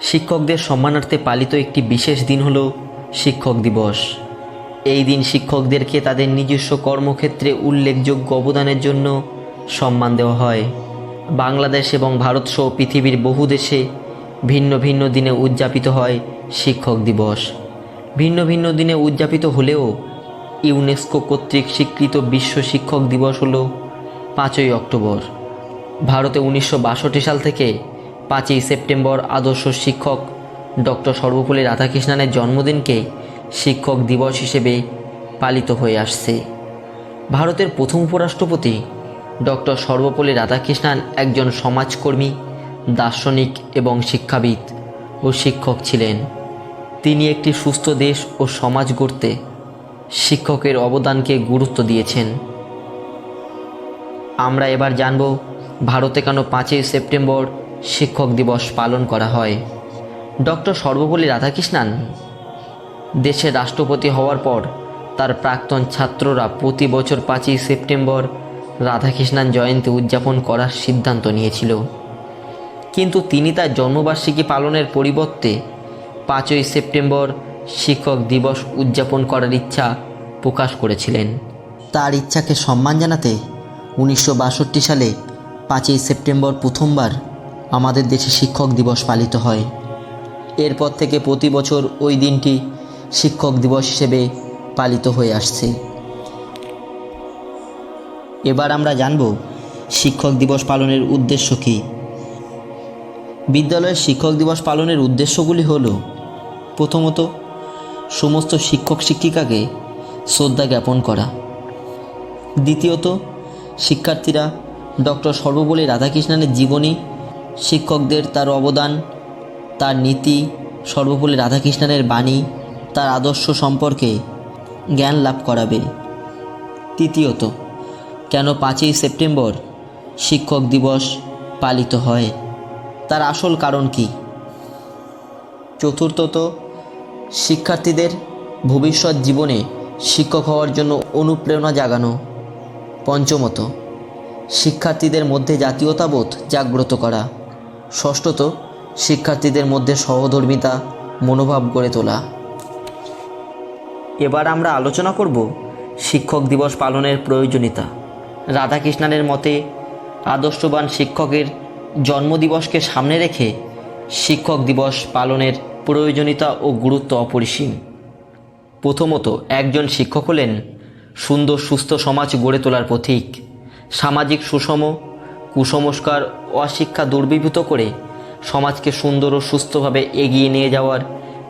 শিক্ষকদের সম্মানার্থে পালিত একটি বিশেষ দিন হল শিক্ষক দিবস। এই দিন শিক্ষকদেরকে তাদের নিজস্ব কর্মক্ষেত্রে উল্লেখযোগ্য অবদানের জন্য সম্মান দেওয়া হয়। বাংলাদেশ এবং ভারতসহ পৃথিবীর বহু দেশে ভিন্ন ভিন্ন দিনে উদযাপিত হয় শিক্ষক দিবস। ভিন্ন ভিন্ন দিনে উদযাপিত হলেও ইউনেস্কো কর্তৃক স্বীকৃত বিশ্ব শিক্ষক দিবস হল পাঁচই অক্টোবর। ভারতে উনিশশো বাষট্টি সাল থেকে পাঁচই সেপ্টেম্বর আদর্শ শিক্ষক ডক্টর সর্বপল্লী রাধাকৃষ্ণনের জন্মদিনকে শিক্ষক দিবস হিসেবে পালিত হয়ে আসছে। ভারতের প্রথম উপরাষ্ট্রপতি ডক্টর সর্বপল্লী রাধাকৃষ্ণন একজন সমাজকর্মী, দার্শনিক এবং শিক্ষাবিদ ও শিক্ষক ছিলেন। তিনি একটি সুস্থ দেশ ও সমাজ গড়তে শিক্ষকের অবদানকে গুরুত্ব দিয়েছেন। আমরা এবার জানব ভারতে কেন পাঁচই সেপ্টেম্বর শিক্ষক দিবস পালন করা হয়। ডক্টর সর্বপল্লী রাধাকৃষ্ণন দেশের রাষ্ট্রপতি হওয়ার পর তার প্রাক্তন ছাত্ররা প্রতি বছর পাঁচই সেপ্টেম্বর রাধাকৃষ্ণান জয়ন্তী উদযাপন করার সিদ্ধান্ত নিয়েছিল। কিন্তু তিনি তার জন্মবার্ষিকী পালনের পরিবর্তে পাঁচই সেপ্টেম্বর শিক্ষক দিবস উদযাপন করার ইচ্ছা প্রকাশ করেছিলেন। তার ইচ্ছাকে সম্মান জানাতে উনিশশো বাষট্টি সালে পাঁচই সেপ্টেম্বর প্রথমবার আমাদের দেশে শিক্ষক দিবস পালিত হয়। এরপর থেকে প্রতি বছর ওই দিনটি শিক্ষক দিবস হিসেবে পালিত হয়ে আসছে। এবার আমরা জানব শিক্ষক দিবস পালনের উদ্দেশ্য কী। বিদ্যালয়ের শিক্ষক দিবস পালনের উদ্দেশ্যগুলি হল, প্রথমত, সমস্ত শিক্ষক শিক্ষিকাকে শ্রদ্ধা জ্ঞাপন করা। দ্বিতীয়ত, শিক্ষার্থীরা ডক্টর সর্বপল্লী রাধাকৃষ্ণনের জীবনী শিক্ষকদের তার অবদান, তার নীতি, সর্বপল্লী রাধাকৃষ্ণনের বাণী, তার আদর্শ সম্পর্কে জ্ঞান লাভ করাবে। তৃতীয়ত, কেন পাঁচই সেপ্টেম্বর শিক্ষক দিবস পালিত হয়? তার আসল কারণ কি? চতুর্থত, শিক্ষার্থীদের ভবিষ্যৎ জীবনে শিক্ষক হওয়ার জন্য অনুপ্রেরণা জাগানো। পঞ্চমত, শিক্ষার্থীদের মধ্যে জাতীয়তাবোধ জাগ্রত করা। ষষ্ঠত, শিক্ষার্থীদের মধ্যে সহধর্মিতা, মনোভাব গড়ে তোলা। এবার আমরা আলোচনা করব শিক্ষক দিবস পালনের প্রয়োজনীয়তা। রাধাকৃষ্ণনের মতে, আদর্শবান শিক্ষকের জন্মদিবসকে সামনে রেখে শিক্ষক দিবস পালনের প্রয়োজনীয়তা ও গুরুত্ব অপরিসীম। প্রথমত, একজন শিক্ষক হলেন সুন্দর সুস্থ সমাজ গড়ে তোলার পথিক সামাজিক সুষম কুসংস্কার, অশিক্ষা দুর্বিভূত করে সমাজকে সুন্দর ও সুস্থভাবে এগিয়ে নিয়ে যাওয়ার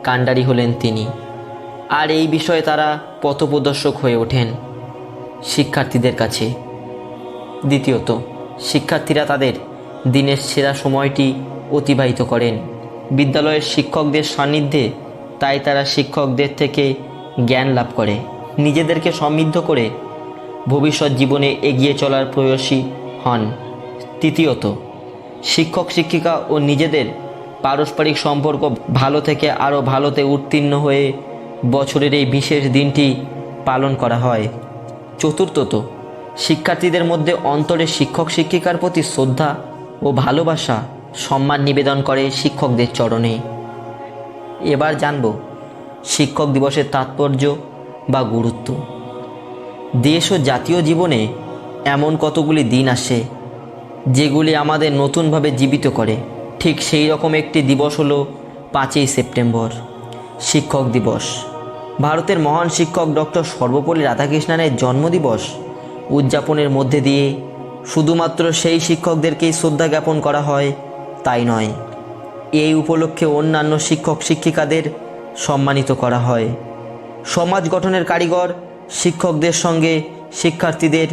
কাণ্ডারি হলেন তিনি। আর এই বিষয়ে তারা পথপ্রদর্শক হয়ে ওঠেন শিক্ষার্থীদের কাছে। দ্বিতীয়ত, শিক্ষার্থীরা তাদের দিনের সেরা সময়টি অতিবাহিত করেন। বিদ্যালয়ের শিক্ষকদের সান্নিধ্যে তাই তারা শিক্ষকদের থেকে জ্ঞান লাভ করে। নিজেদেরকে সমৃদ্ধ করে ভবিষ্যৎ জীবনে এগিয়ে চলার প্রয়াসী হন। তৃতীয়ত, শিক্ষক, শিক্ষিকা ও নিজেদের পারস্পরিক সম্পর্ক ভালো থেকে আরও ভালোতে উত্তীর্ণ হয়ে বছরের এই বিশেষ দিনটি পালন করা হয়। চতুর্থত, শিক্ষার্থীদের মধ্যে অন্তরে শিক্ষক, শিক্ষিকার প্রতি শ্রদ্ধা ও ভালোবাসা সম্মান নিবেদন করে শিক্ষকদের চরণে। এবার জানব, শিক্ষক দিবসের তাৎপর্য বা গুরুত্ব। দেশ ও জাতীয় জীবনে এমন কতগুলি দিন আসে যেগুলি আমাদের নতুনভাবে জীবিত করে। ঠিক সেই রকম একটি দিবস হলো পাঁচই সেপ্টেম্বর, শিক্ষক দিবস। ভারতের মহান শিক্ষক ডক্টর সর্বপল্লী রাধাকৃষ্ণনের জন্মদিবস উদযাপনের মধ্যে দিয়ে শুধুমাত্র সেই শিক্ষকদেরকেই শ্রদ্ধা জ্ঞাপন করা হয়, তাই নয়, এই উপলক্ষে অন্যান্য শিক্ষক শিক্ষিকাদের সম্মানিত করা হয়। সমাজ গঠনের কারিগর শিক্ষকদের সঙ্গে শিক্ষার্থীদের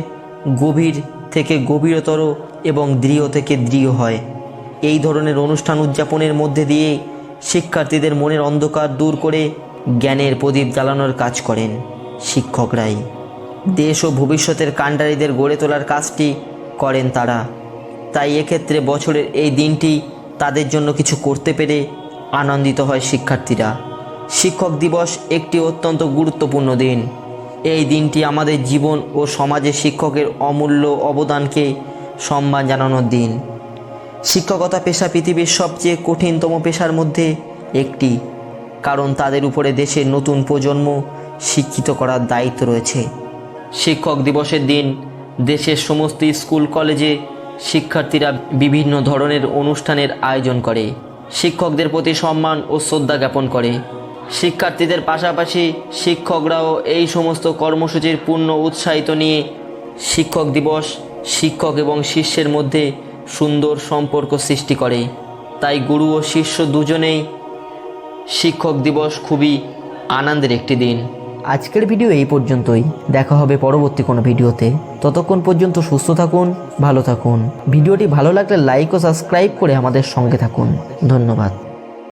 গভীর থেকে গভীরতর এবং দৃঢ় থেকে দৃঢ় হয়। এই ধরনের অনুষ্ঠান উদযাপনের মধ্যে দিয়ে শিক্ষার্থীদের মনের অন্ধকার দূর করে জ্ঞানের প্রদীপ জ্বালানোর কাজ করেন শিক্ষকরাই। দেশ ও ভবিষ্যতের কাণ্ডারীদের গড়ে তোলার কাজটি করেন তারা। তাই এক্ষেত্রে বছরের এই দিনটি তাদের জন্য কিছু করতে পেরে আনন্দিত হয় শিক্ষার্থীরা। শিক্ষক দিবস একটি অত্যন্ত গুরুত্বপূর্ণ দিন। এই দিনটি আমাদের জীবন ও সমাজে শিক্ষকের অমূল্য অবদানকে সম্মান জানানোর দিন। শিক্ষকতা পেশা পৃথিবীর সবচেয়ে কঠিনতম পেশার মধ্যে একটি, কারণ তাদের উপরে দেশের নতুন প্রজন্ম শিক্ষিত করার দায়িত্ব রয়েছে। শিক্ষক দিবসের দিন দেশের সমস্ত স্কুল, কলেজে শিক্ষার্থীরা বিভিন্ন ধরনের অনুষ্ঠানের আয়োজন করে। শিক্ষকদের প্রতি সম্মান ও শ্রদ্ধা জ্ঞাপন করে। শিক্ষার্থীদের পাশাপাশি শিক্ষকরাও এই সমস্ত কর্মসূচির পূর্ণ উৎসাহিত নিয়ে শিক্ষক দিবস, শিক্ষক এবং শিষ্যের মধ্যে সুন্দর সম্পর্ক সৃষ্টি করে। তাই গুরু ও শিষ্য দুজনেই শিক্ষক দিবস খুবই আনন্দের একটি দিন। আজকের ভিডিও এই পর্যন্তই। দেখা হবে পরবর্তী কোনো ভিডিওতে। ততক্ষণ পর্যন্ত সুস্থ থাকুন, ভালো থাকুন। ভিডিওটি ভালো লাগলে লাইক ও সাবস্ক্রাইব করে আমাদের সঙ্গে থাকুন। ধন্যবাদ।